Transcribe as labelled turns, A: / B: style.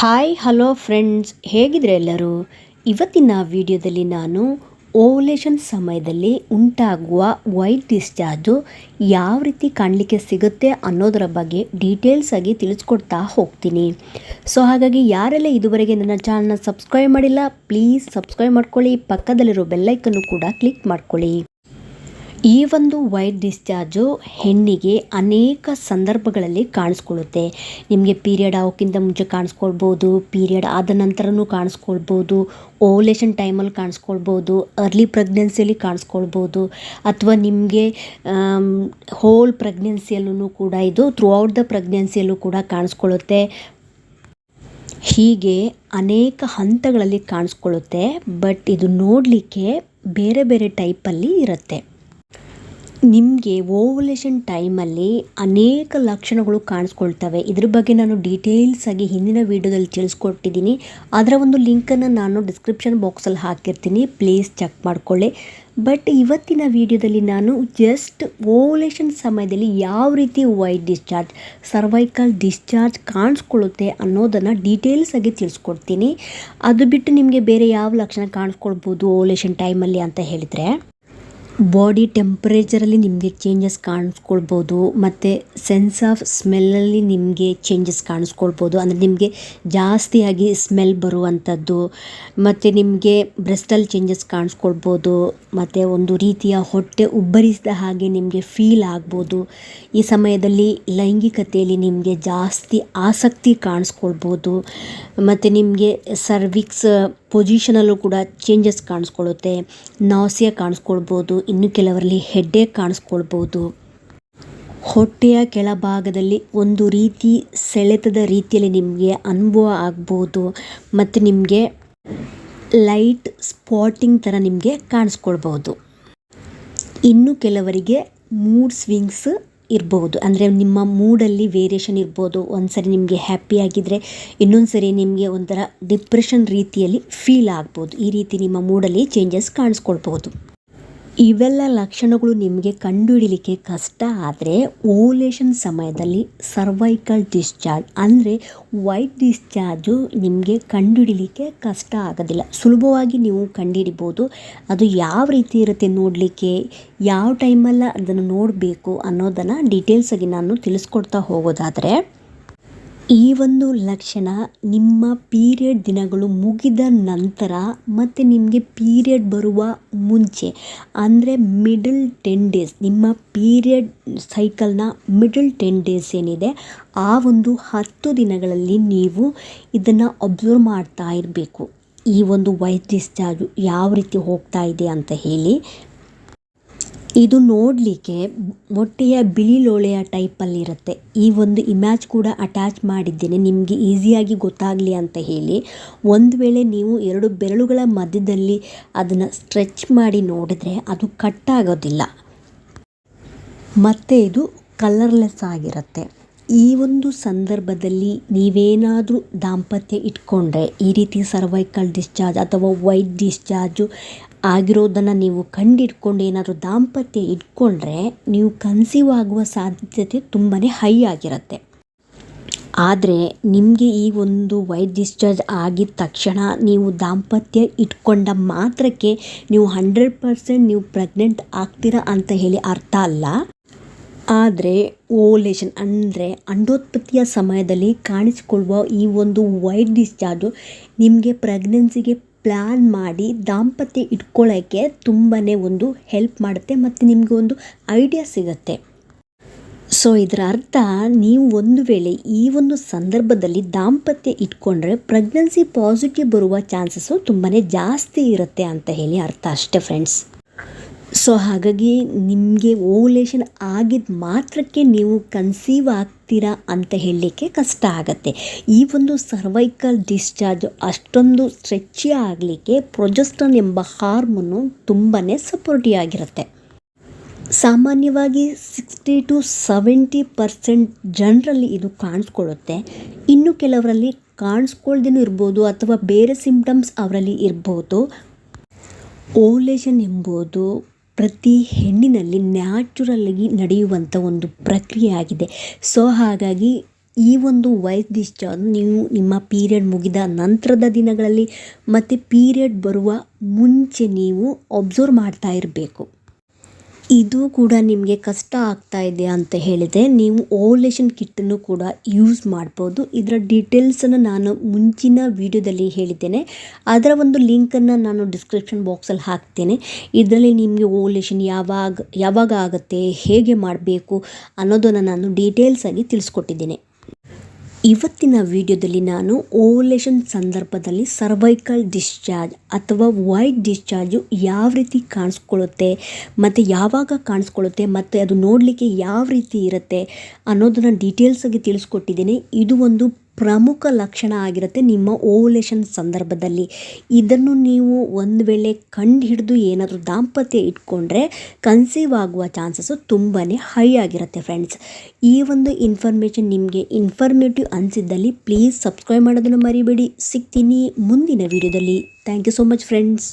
A: Hi hello friends ಹೇಗಿದ್ರೆ ಎಲ್ಲರೂ? ಇವತ್ತಿನ ವಿಡಿಯೋದಲ್ಲಿ ನಾನು ಓವಲೇಷನ್ ಸಮಯದಲ್ಲಿ ಉಂಟಾಗುವ ವೈಟ್ ಡಿಸ್ಚಾರ್ಜು ಯಾವ ರೀತಿ ಕಾಣಲಿಕ್ಕೆ ಸಿಗುತ್ತೆ ಅನ್ನೋದರ ಬಗ್ಗೆ ಡೀಟೇಲ್ಸ್ ಆಗಿ ತಿಳಿಸ್ಕೊಡ್ತಾ ಹೋಗ್ತೀನಿ. ಸೊ ಹಾಗಾಗಿ ಯಾರೆಲ್ಲ ಇದುವರೆಗೆ ನನ್ನ ಚಾನಲ್ನ ಸಬ್ಸ್ಕ್ರೈಬ್ ಮಾಡಿಲ್ಲ ಪ್ಲೀಸ್ ಸಬ್ಸ್ಕ್ರೈಬ್ ಮಾಡ್ಕೊಳ್ಳಿ. ಪಕ್ಕದಲ್ಲಿರೋ ಬೆಲ್ಲೈಕನ್ನು ಕೂಡ ಕ್ಲಿಕ್ ಮಾಡ್ಕೊಳ್ಳಿ. ಈ ಒಂದು ವೈಟ್ ಡಿಸ್ಚಾರ್ಜು ಹೆಣ್ಣಿಗೆ ಅನೇಕ ಸಂದರ್ಭಗಳಲ್ಲಿ ಕಾಣಿಸ್ಕೊಳ್ಳುತ್ತೆ. ನಿಮಗೆ ಪೀರಿಯಡ್ ಆಗೋಕ್ಕಿಂತ ಮುಂಚೆ ಕಾಣಿಸ್ಕೊಳ್ಬೋದು, ಪೀರಿಯಡ್ ಆದ ನಂತರನೂ ಕಾಣಿಸ್ಕೊಳ್ಬೋದು ಓವಲೇಷನ್ ಟೈಮಲ್ಲಿ ಕಾಣಿಸ್ಕೊಳ್ಬೋದು, ಅರ್ಲಿ ಪ್ರೆಗ್ನೆನ್ಸಿಯಲ್ಲಿ ಕಾಣಿಸ್ಕೊಳ್ಬೋದು, ಅಥವಾ ನಿಮಗೆ ಹೋಲ್ ಪ್ರೆಗ್ನೆನ್ಸಿಯಲ್ಲೂ ಕೂಡ ಇದು ಥ್ರೂ ಔಟ್ ದ ಪ್ರೆಗ್ನೆನ್ಸಿಯಲ್ಲೂ ಕೂಡ ಕಾಣಿಸ್ಕೊಳ್ಳುತ್ತೆ. ಹೀಗೆ ಅನೇಕ ಹಂತಗಳಲ್ಲಿ ಕಾಣಿಸ್ಕೊಳ್ಳುತ್ತೆ ಬಟ್ ಇದು ನೋಡಲಿಕ್ಕೆ ಬೇರೆ ಬೇರೆ ಟೈಪಲ್ಲಿ ಇರುತ್ತೆ. ನಿಮಗೆ ಓವಲೇಷನ್ ಟೈಮಲ್ಲಿ ಅನೇಕ ಲಕ್ಷಣಗಳು ಕಾಣಿಸ್ಕೊಳ್ತವೆ. ಇದ್ರ ಬಗ್ಗೆ ನಾನು ಡೀಟೇಲ್ಸ್ ಆಗಿ ಹಿಂದಿನ ವೀಡಿಯೋದಲ್ಲಿ ತಿಳಿಸ್ಕೊಟ್ಟಿದ್ದೀನಿ. ಅದರ ಒಂದು ಲಿಂಕನ್ನು ನಾನು ಡಿಸ್ಕ್ರಿಪ್ಷನ್ ಬಾಕ್ಸಲ್ಲಿ ಹಾಕಿರ್ತೀನಿ. ಪ್ಲೀಸ್ ಚೆಕ್ ಮಾಡಿಕೊಳ್ಳಿ. ಬಟ್ ಇವತ್ತಿನ ವಿಡಿಯೋದಲ್ಲಿ ನಾನು ಜಸ್ಟ್ ಓವಲೇಷನ್ ಸಮಯದಲ್ಲಿ ಯಾವ ರೀತಿ ವೈಟ್ ಡಿಸ್ಚಾರ್ಜ್, ಸರ್ವೈಕಲ್ ಡಿಸ್ಚಾರ್ಜ್ ಕಾಣಿಸ್ಕೊಳ್ಳುತ್ತೆ ಅನ್ನೋದನ್ನು ಡೀಟೇಲ್ಸ್ ಆಗಿ ತಿಳಿಸ್ಕೊಡ್ತೀನಿ. ಅದು ಬಿಟ್ಟು ನಿಮಗೆ ಬೇರೆ ಯಾವ ಲಕ್ಷಣ ಕಾಣಿಸ್ಕೊಳ್ಬೋದು ಓವಲೇಷನ್ ಟೈಮಲ್ಲಿ ಅಂತ ಹೇಳಿದರೆ? ಬಾಡಿ ಟೆಂಪ್ರೇಚರಲ್ಲಿ ನಿಮಗೆ ಚೇಂಜಸ್ ಕಾಣಿಸ್ಕೊಳ್ಬೋದು, ಮತ್ತು ಸೆನ್ಸ್ ಆಫ್ ಸ್ಮೆಲ್ಲಲ್ಲಿ ನಿಮಗೆ ಚೇಂಜಸ್ ಕಾಣಿಸ್ಕೊಳ್ಬೋದು. ಅಂದರೆ ನಿಮಗೆ ಜಾಸ್ತಿಯಾಗಿ ಸ್ಮೆಲ್ ಬರುವಂಥದ್ದು, ಮತ್ತು ನಿಮಗೆ ಬ್ರೆಸ್ಟಲ್ಲಿ ಚೇಂಜಸ್ ಕಾಣಿಸ್ಕೊಳ್ಬೋದು. ಮತ್ತು ಒಂದು ರೀತಿಯ ಹೊಟ್ಟೆ ಉಬ್ಬರಿಸಿದ ಹಾಗೆ ನಿಮಗೆ ಫೀಲ್ ಆಗ್ಬೋದು. ಈ ಸಮಯದಲ್ಲಿ ಲೈಂಗಿಕತೆಯಲ್ಲಿ ನಿಮಗೆ ಜಾಸ್ತಿ ಆಸಕ್ತಿ ಕಾಣಿಸ್ಕೊಳ್ಬೋದು. ಮತ್ತು ನಿಮಗೆ ಸರ್ವಿಕ್ಸ್ ಪೊಸಿಷನಲ್ಲೂ ಕೂಡ ಚೇಂಜಸ್ ಕಾಣಿಸ್ಕೊಳ್ಳುತ್ತೆ. ನಾಸಿಯ ಕಾಣಿಸ್ಕೊಳ್ಬೋದು, ಇನ್ನು ಕೆಲವರಲ್ಲಿ ಹೆಡ್ಡೆ ಕಾಣಿಸ್ಕೊಳ್ಬೋದು. ಹೊಟ್ಟೆಯ ಕೆಳಭಾಗದಲ್ಲಿ ಒಂದು ರೀತಿ ಸೆಳೆತದ ರೀತಿಯಲ್ಲಿ ನಿಮಗೆ ಅನುಭವ ಆಗ್ಬೋದು. ಮತ್ತು ನಿಮಗೆ ಲೈಟ್ ಸ್ಪಾಟಿಂಗ್ ಥರ ನಿಮಗೆ ಕಾಣಿಸ್ಕೊಳ್ಬೋದು. ಇನ್ನು ಕೆಲವರಿಗೆ ಮೂಡ್ ಸ್ವಿಂಗ್ಸ್ ಇರ್ಬೋದು. ಅಂದರೆ ನಿಮ್ಮ ಮೂಡಲ್ಲಿ ವೇರಿಯೇಷನ್ ಇರ್ಬೋದು. ಒಂದು ಸರಿ ನಿಮಗೆ ಹ್ಯಾಪಿ ಆಗಿದ್ದರೆ ಇನ್ನೊಂದು ಸರಿ ನಿಮಗೆ ಒಂಥರ ಡಿಪ್ರೆಷನ್ ರೀತಿಯಲ್ಲಿ ಫೀಲ್ ಆಗ್ಬೋದು. ಈ ರೀತಿ ನಿಮ್ಮ ಮೂಡಲ್ಲಿ ಚೇಂಜಸ್ ಕಾಣಿಸ್ಕೊಳ್ಬೋದು. ಇವೆಲ್ಲ ಲಕ್ಷಣಗಳು ನಿಮಗೆ ಕಂಡುಹಿಡಿಲಿಕ್ಕೆ ಕಷ್ಟ ಆದರೆ ಓಲೇಷನ್ ಸಮಯದಲ್ಲಿ ಸರ್ವೈಕಲ್ ಡಿಸ್ಚಾರ್ಜ್ ಅಂದರೆ ವೈಟ್ ಡಿಸ್ಚಾರ್ಜು ನಿಮಗೆ ಕಂಡುಹಿಡಿಲಿಕ್ಕೆ ಕಷ್ಟ ಆಗೋದಿಲ್ಲ. ಸುಲಭವಾಗಿ ನೀವು ಕಂಡುಹಿಡಿಬೋದು. ಅದು ಯಾವ ರೀತಿ ಇರುತ್ತೆ ನೋಡಲಿಕ್ಕೆ, ಯಾವ ಟೈಮಲ್ಲಿ ಅದನ್ನು ನೋಡಬೇಕು ಅನ್ನೋದನ್ನು ಡೀಟೇಲ್ಸಾಗಿ ನಾನು ತಿಳಿಸ್ಕೊಡ್ತಾ ಹೋಗೋದಾದರೆ ಈ ಒಂದು ಲಕ್ಷಣ ನಿಮ್ಮ ಪೀರಿಯಡ್ ದಿನಗಳು ಮುಗಿದ ನಂತರ ಮತ್ತು ನಿಮಗೆ ಪೀರಿಯಡ್ ಬರುವ ಮುಂಚೆ, ಅಂದರೆ ಮಿಡಲ್ ಟೆನ್ ಡೇಸ್, ನಿಮ್ಮ ಪೀರಿಯಡ್ ಸೈಕಲ್ನ ಮಿಡಲ್ ಟೆನ್ ಡೇಸ್ ಏನಿದೆ, ಆ ಒಂದು ಹತ್ತು ದಿನಗಳಲ್ಲಿ ನೀವು ಇದನ್ನು ಅಬ್ಸರ್ವ್ ಮಾಡ್ತಾ ಇರಬೇಕು. ಈ ಒಂದು ವೈಟ್ ಡಿಸ್ಚಾರ್ಜು ಯಾವ ರೀತಿ ಹೋಗ್ತಾ ಇದೆ ಅಂತ ಹೇಳಿ ಇದು ನೋಡಲಿಕ್ಕೆ ಮೊಟ್ಟೆಯ ಬಿಳಿ ಲೋಳೆಯ ಟೈಪಲ್ಲಿರುತ್ತೆ ಈ ಒಂದು ಇಮ್ಯಾಜ್ ಕೂಡ ಅಟ್ಯಾಚ್ ಮಾಡಿದ್ದೇನೆ. ನಿಮಗೆ ಈಸಿಯಾಗಿ ಗೊತ್ತಾಗಲಿ ಅಂತ ಹೇಳಿ. ಒಂದು ವೇಳೆ ನೀವು ಎರಡು ಬೆರಳುಗಳ ಮಧ್ಯದಲ್ಲಿ ಅದನ್ನು ಸ್ಟ್ರೆಚ್ ಮಾಡಿ ನೋಡಿದರೆ ಅದು ಕಟ್ ಆಗೋದಿಲ್ಲ. ಮತ್ತು ಇದು ಕಲರ್ಲೆಸ್ ಆಗಿರುತ್ತೆ. ಈ ಒಂದು ಸಂದರ್ಭದಲ್ಲಿ ನೀವೇನಾದರೂ ದಾಂಪತ್ಯ ಇಟ್ಕೊಂಡ್ರೆ, ಈ ರೀತಿ ಸರ್ವೈಕಲ್ ಡಿಸ್ಚಾರ್ಜ್ ಅಥವಾ ವೈಟ್ ಡಿಸ್ಚಾರ್ಜು ಆಗಿರೋದನ್ನು ನೀವು ಕಂಡಿಡ್ಕೊಂಡು ಏನಾದರೂ ದಾಂಪತ್ಯ ಇಟ್ಕೊಂಡ್ರೆ ನೀವು ಕನ್ಸೀವ್ ಆಗುವ ಸಾಧ್ಯತೆ ತುಂಬಾ ಹೈ ಆಗಿರುತ್ತೆ. ಆದರೆ ನಿಮಗೆ ಈ ಒಂದು ವೈಟ್ ಡಿಸ್ಚಾರ್ಜ್ ಆಗಿದ ತಕ್ಷಣ ನೀವು ದಾಂಪತ್ಯ ಇಟ್ಕೊಂಡ ಮಾತ್ರಕ್ಕೆ ನೀವು ಹಂಡ್ರೆಡ್ ಪರ್ಸೆಂಟ್ ನೀವು ಪ್ರೆಗ್ನೆಂಟ್ ಆಗ್ತೀರಾ ಅಂತ ಹೇಳಿ ಅರ್ಥ ಅಲ್ಲ. ಆದರೆ ಓಲೇಷನ್ ಅಂದರೆ ಅಂಡೋತ್ಪತ್ತಿಯ ಸಮಯದಲ್ಲಿ ಕಾಣಿಸಿಕೊಳ್ಳುವ ಈ ಒಂದು ವೈಟ್ ಡಿಸ್ಚಾರ್ಜು ನಿಮಗೆ ಪ್ರೆಗ್ನೆನ್ಸಿಗೆ ಪ್ಲ್ಯಾನ್ ಮಾಡಿ ದಾಂಪತ್ಯ ಇಟ್ಕೊಳ್ಳೋಕ್ಕೆ ತುಂಬಾ ಒಂದು ಹೆಲ್ಪ್ ಮಾಡುತ್ತೆ ಮತ್ತು ನಿಮಗೆ ಒಂದು ಐಡಿಯಾ ಸಿಗುತ್ತೆ. ಸೊ ಇದರ ಅರ್ಥ ನೀವು ಒಂದು ವೇಳೆ ಈ ಒಂದು ಸಂದರ್ಭದಲ್ಲಿ ದಾಂಪತ್ಯ ಇಟ್ಕೊಂಡ್ರೆ ಪ್ರೆಗ್ನೆನ್ಸಿ ಪಾಸಿಟಿವ್ ಬರುವ ಚಾನ್ಸಸ್ಸು ತುಂಬಾ ಜಾಸ್ತಿ ಇರುತ್ತೆ ಅಂತ ಹೇಳಿ ಅರ್ಥ ಅಷ್ಟೇ ಫ್ರೆಂಡ್ಸ್ ಸೊ ಹಾಗಾಗಿ ನಿಮಗೆ ಓವುಲೇಷನ್ ಆಗಿದ ಮಾತ್ರಕ್ಕೆ ನೀವು ಕನ್ಸೀವ್ ಆಗ್ತೀರಾ ಅಂತ ಹೇಳಲಿಕ್ಕೆ ಕಷ್ಟ ಆಗುತ್ತೆ. ಈ ಒಂದು ಸರ್ವೈಕಲ್ ಡಿಸ್ಚಾರ್ಜ್ ಅಷ್ಟೊಂದು ಸ್ಟ್ರೆಚ್ಚಿ ಆಗಲಿಕ್ಕೆ ಪ್ರೊಜೆಸ್ಟನ್ ಎಂಬ ಹಾರ್ಮೋನು ತುಂಬಾ ಸಪೋರ್ಟಿವ್ ಆಗಿರುತ್ತೆ. ಸಾಮಾನ್ಯವಾಗಿ ಸಿಕ್ಸ್ಟಿ ಟು ಸೆವೆಂಟಿ ಪರ್ಸೆಂಟ್ ಜನರಲ್ಲಿ ಇದು ಕಾಣಿಸ್ಕೊಳ್ಳುತ್ತೆ. ಇನ್ನು ಕೆಲವರಲ್ಲಿ ಕಾಣಿಸ್ಕೊಳ್ದೇನೂ ಇರ್ಬೋದು ಅಥವಾ ಬೇರೆ ಸಿಂಪ್ಟಮ್ಸ್ ಅವರಲ್ಲಿ ಇರ್ಬೋದು. ಓಲೇಷನ್ ಎಂಬುದು ಪ್ರತಿ ಹೆಣ್ಣಿನಲ್ಲಿ ನ್ಯಾಚುರಲ್ಲಾಗಿ ನಡೆಯುವಂಥ ಒಂದು ಪ್ರಕ್ರಿಯೆ ಆಗಿದೆ ಸೊ, ಹಾಗಾಗಿ ಈ ಒಂದು ವಯಸ್ ಡಿಸ್ಚಾರ್ಜ್ ನೀವು ನಿಮ್ಮ ಪೀರಿಯಡ್ ಮುಗಿದ ನಂತರದ ದಿನಗಳಲ್ಲಿ ಮತ್ತು ಪೀರಿಯಡ್ ಬರುವ ಮುಂಚೆ ನೀವು ಒಬ್ಸರ್ವ್ ಮಾಡ್ತಾ ಇರಬೇಕು. ಇದು ಕೂಡ ನಿಮಗೆ ಕಷ್ಟ ಆಗ್ತಾ ಇದೆ ಅಂತ ಹೇಳಿದರೆ ನೀವು ಓವಲೇಷನ್ ಕಿಟ್ಟನ್ನು ಕೂಡ ಯೂಸ್ ಮಾಡ್ಬೋದು. ಇದರ ಡೀಟೇಲ್ಸನ್ನು ನಾನು ಮುಂಚಿನ ವಿಡಿಯೋದಲ್ಲಿ ಹೇಳಿದ್ದೇನೆ. ಅದರ ಒಂದು ಲಿಂಕನ್ನು ನಾನು ಡಿಸ್ಕ್ರಿಪ್ಷನ್ ಬಾಕ್ಸಲ್ಲಿ ಹಾಕ್ತೇನೆ. ಇದರಲ್ಲಿ ನಿಮಗೆ ಓವಲೇಷನ್ ಯಾವಾಗ ಯಾವಾಗ ಆಗುತ್ತೆ, ಹೇಗೆ ಮಾಡಬೇಕು ಅನ್ನೋದನ್ನು ನಾನು ಡೀಟೇಲ್ಸಾಗಿ ತಿಳಿಸ್ಕೊಟ್ಟಿದ್ದೇನೆ. ಇವತ್ತಿನ ವಿಡಿಯೋದಲ್ಲಿ ನಾನು ಓವಲೇಷನ್ ಸಂದರ್ಭದಲ್ಲಿ ಸರ್ವೈಕಲ್ ಡಿಸ್ಚಾರ್ಜ್ ಅಥವಾ ವೈಟ್ ಡಿಸ್ಚಾರ್ಜು ಯಾವ ರೀತಿ ಕಾಣಿಸ್ಕೊಳ್ಳುತ್ತೆ, ಮತ್ತು ಯಾವಾಗ ಕಾಣಿಸ್ಕೊಳ್ಳುತ್ತೆ, ಮತ್ತು ಅದು ನೋಡಲಿಕ್ಕೆ ಯಾವ ರೀತಿ ಇರುತ್ತೆ ಅನ್ನೋದನ್ನು ಡೀಟೇಲ್ಸಾಗಿ ತಿಳಿಸ್ಕೊಟ್ಟಿದ್ದೀನಿ. ಇದು ಒಂದು ಪ್ರಮುಖ ಲಕ್ಷಣ ಆಗಿರುತ್ತೆ ನಿಮ್ಮ ಓವುಲೇಷನ್ ಸಂದರ್ಭದಲ್ಲಿ. ಇದನ್ನು ನೀವು ಒಂದು ವೇಳೆ ಕಂಡು ಹಿಡಿದು ಏನಾದರೂ ದಾಂಪತ್ಯ ಇಟ್ಕೊಂಡ್ರೆ ಕನ್ಸೀವ್ ಆಗುವ ಚಾನ್ಸಸ್ಸು ತುಂಬಾ ಹೈ ಆಗಿರುತ್ತೆ ಫ್ರೆಂಡ್ಸ್ ಈ ಒಂದು ಇನ್ಫಾರ್ಮೇಷನ್ ನಿಮಗೆ ಇನ್ಫಾರ್ಮೇಟಿವ್ ಅನಿಸಿದ್ದಲ್ಲಿ ಪ್ಲೀಸ್ ಸಬ್ಸ್ಕ್ರೈಬ್ ಮಾಡೋದನ್ನು ಮರಿಬೇಡಿ. ಸಿಗ್ತೀನಿ ಮುಂದಿನ ವಿಡಿಯೋದಲ್ಲಿ thank you so much friends